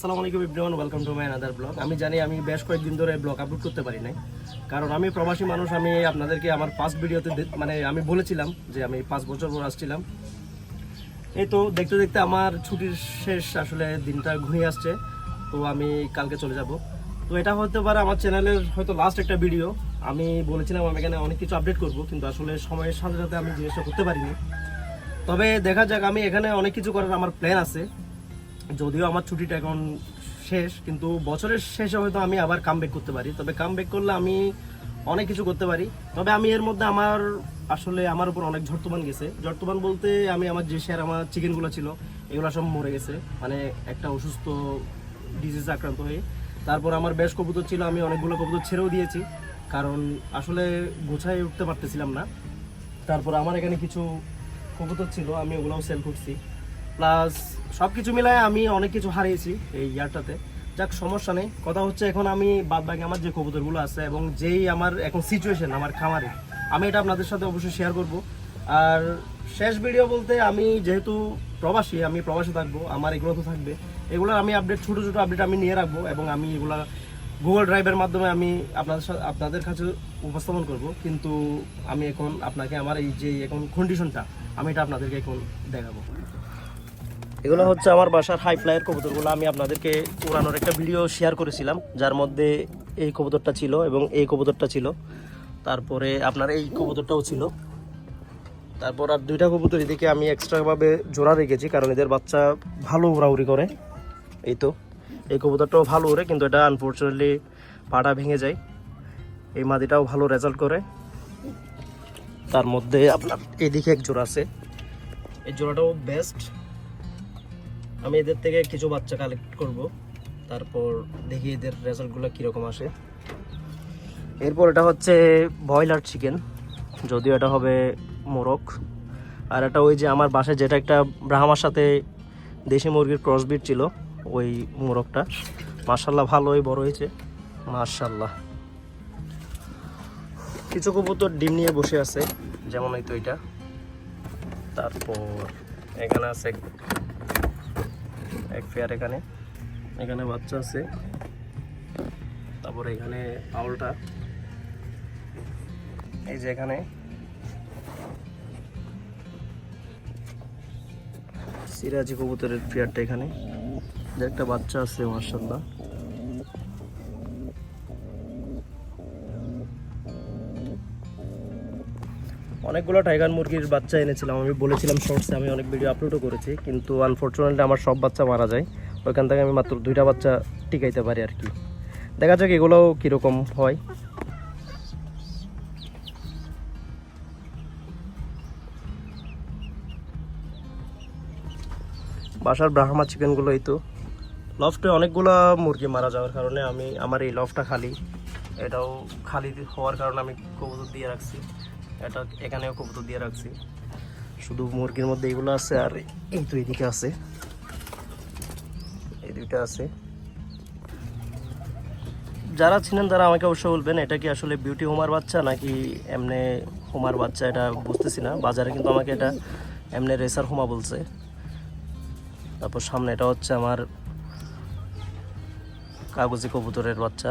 আসসালামু আলাইকুম everyone welcome to my another blog আমি জানি আমি বেশ কয়েকদিন ধরে ব্লগ আপলোড করতে পারি নাই। কারণ আমি প্রবাসী মানুষ, আমি আপনাদেরকে আমার ফার্স্ট ভিডিওতে মানে আমি বলেছিলাম যে আমি পাঁচ বছর পর আসছিলাম। এই তো দেখতে দেখতে আমার ছুটির শেষ আসলে দিনটা ঘুরে আসছে। তো আমি কালকে চলে যাব। তো এটা হতে পারে আমার চ্যানেলের হয়তো লাস্ট একটা ভিডিও আমি বলেছিলাম আমি এখানে অনেক কিছু আপডেট করব, কিন্তু আসলে সময়ের সাথে সাথে আমি জিনিসটা করতে পারিনি। তবে দেখা যাক, আমি এখানে অনেক কিছু করার আমার প্ল্যান আছে। যদিও আমার ছুটিটা এখন শেষ, কিন্তু বছরের শেষে হয়তো আমি আবার কাম করতে পারি। তবে কাম করলে আমি অনেক কিছু করতে পারি। তবে আমি এর মধ্যে আমার আসলে আমার উপর অনেক ঝড়তুমান গেছে। ঝড়তুমান বলতে আমি আমার যে শেয়ার আমার চিকেনগুলো ছিল, এগুলো সব মরে গেছে। মানে একটা অসুস্থ ডিজিজ আক্রান্ত হয়ে। তারপর আমার বেশ কবুতর ছিল, আমি অনেকগুলো কবুতর ছেড়েও দিয়েছি। কারণ আসলে গোছায় উঠতে পারতেছিলাম না। তারপর আমার এখানে কিছু কবুতর ছিল, আমি ওগুলোও সেল করছি। প্লাস সব কিছু মিলায় আমি অনেক কিছু হারিয়েছি এই ইয়ারটাতে। যাক, সমস্যা নেই। কথা হচ্ছে, এখন আমি বাদ বাকি আমার যে কবুতরগুলো আছে এবং যেই আমার এখন সিচুয়েশন আমার খামারে, আমি এটা আপনাদের সাথে অবশ্যই শেয়ার করব। আর শেষ ভিডিও বলতে আমি যেহেতু প্রবাসী, আমি প্রবাসী থাকব, আমার এগুলো তো থাকবে এগুলো আমি আপডেট ছোটো ছোটো আপডেট আমি নিয়ে রাখব এবং আমি এগুলো গুগল ড্রাইভের মাধ্যমে আমি আপনাদের সাথে আপনাদের কাছে উপস্থাপন করব। কিন্তু আমি এখন আপনাকে আমার এই যে এখন কন্ডিশনটা আমি এটা আপনাদেরকে এখন দেখাবো। এগুলো হচ্ছে আমার বাসার হাই ফ্লাইয়ের কবুতরগুলো। আমি আপনাদেরকে উড়ানোর একটা ভিডিও শেয়ার করেছিলাম, যার মধ্যে এই কবুতরটা ছিল এবং এই কবুতরটা ছিল। তারপরে আপনার এই কবুতরটাও ছিল। তারপর আর দুইটা কবুতর এদিকে আমি এক্সট্রাভাবে জোড়া রেখেছি, কারণ এদের বাচ্চা ভালো উড়াউড়ি করে। এই তো, এই কবুতরটাও ভালো ওড়ে, কিন্তু এটা আনফর্চুনেটলি পাটা ভেঙে যায়। এই মাদিটাও ভালো রেজাল্ট করে। তার মধ্যে আপনার এদিকে এক জোড়া আছে। এই জোড়াটাও বেস্ট আমি এদের থেকে কিছু বাচ্চা কালেক্ট করব। তারপর দেখি এদের রেজাল্টগুলো কীরকম আসে। এরপর এটা হচ্ছে ব্রয়লার চিকেন যদিও এটা হবে মোরগ। আর এটা ওই যে আমার বাসায় যেটা একটা ব্রাহ্মার সাথে দেশি মুরগির ক্রসবিট ছিল, ওই মোরগটা। মার্শাল্লাহ ভালোই বড় হয়েছে। মার্শাল্লাহ কিছু কবুতর ডিম নিয়ে বসে আছে যেমন এই তো এটা। তারপর এখানে আছে এক- ফেয়ার এখানে। এখানে বাচ্চা আছে। তারপরে এখানে পাউলটা। এই যে এখানে। সিরাজি কবুতরের পেয়ারটা এখানে। যে একটা বাচ্চা আছে মার্শাল্লাহ অনেকগুলো টাইগার মুরগির বাচ্চা এনেছিলাম, আমি বলেছিলাম শর্টসে আমি অনেক ভিডিও আপলোডও করেছি, কিন্তু আনফর্চুনেটলি আমার সব বাচ্চা মারা যায়। ওইখান থেকে আমি মাত্র দুইটা বাচ্চা টিকাইতে পারি আর কি। দেখা যাক এগুলোও কীরকম হয়। বাসার ব্রাহ্মা চিকেনগুলো এই তো। লফটে অনেকগুলো মুরগি মারা যাওয়ার কারণে আমি, আমার এই লফটা খালি। এটাও খালি হওয়ার কারণে আমি কবুতর দিয়ে রাখছি। এটা এখানেও কবুতর দিয়ে রাখছি। শুধু মুরগির মধ্যে এইগুলো আছে আর এই তো এদিকে আছে। এই দুইটা আছে। যারা ছিলেন তারা আমাকে অবশ্যই বলবেন, এটা কি আসলে বিউটি হোমার বাচ্চা নাকি এমনি হোমার বাচ্চা, এটা বুঝতেছি না। বাজারে কিন্তু আমাকে এটা এমনি রেসার হোমা বলছে। তারপর সামনে এটা হচ্ছে আমার কাগজি কবুতরের বাচ্চা।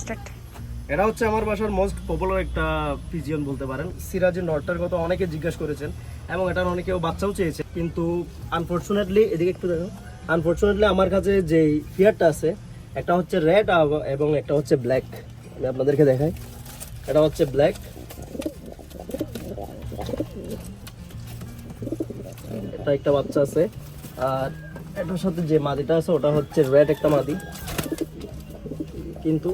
স্টার্ট এটা হচ্ছে আমার বাসার মোস্ট পপুলার একটা পিজিয়ন বলতে পারেন। সিরাজের নটটার কথা অনেকে জিজ্ঞাসা করেছেন এবং এটার অনেকেও বাচ্চাও চেয়েছে। কিন্তু আনফর্চুনেটলি এদিকে একটু দেখো। আনফর্চুনেটলি আমার কাছে যে ফিয়ারটা আছে, একটা হচ্ছে রেড এবং একটা হচ্ছে ব্ল্যাক আমি আপনাদেরকে দেখাই। এটা হচ্ছে ব্ল্যাক এটা একটা বাচ্চা আছে। আর এটার সাথে যে মাদিটা আছে, ওটা হচ্ছে রেড একটা মাদি। কিন্তু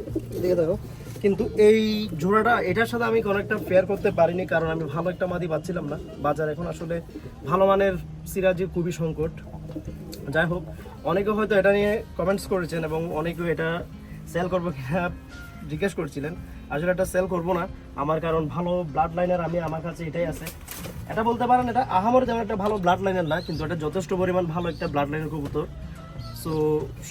দেখো। কিন্তু এই জোড়াটা, এটার সাথে আমি কোনো একটা ফেয়ার করতে পারিনি, কারণ আমি ভালো একটা মাদি পাচ্ছিলাম না। বাজার এখন আসলে ভালো মানের সিরাজের খুবই সংকট। যাই হোক, অনেকে হয়তো এটা নিয়ে কমেন্টস করেছেন এবং অনেকেও এটা সেল করব কিনা জিজ্ঞেস করছিলেন। আসলে এটা সেল করব না। আমার কারণ ভালো ব্লাড লাইনের আমি, আমার কাছে এটাই আছে। এটা বলতে পারেন, এটা আহামর যেমন একটা ভালো ব্লাড লাইনের না, কিন্তু এটা যথেষ্ট পরিমাণ ভালো একটা ব্লাড লাইনের কবুতর। সো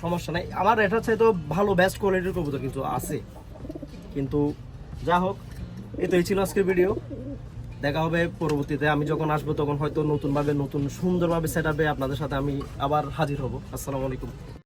সমস্যা নাই। আমার এটা তো ভালো বেস্ট কোয়ালিটির কবুতর কিন্তু আছে। কিন্তু যা হোক, এই তো এই ছিল আজকের ভিডিও দেখা হবে পরবর্তীতে। আমি যখন আসব তখন হয়তো নতুনভাবে, নতুন সুন্দরভাবে সেট আপনাদের সাথে আমি আবার হাজির হব। আসসালামু আলাইকুম।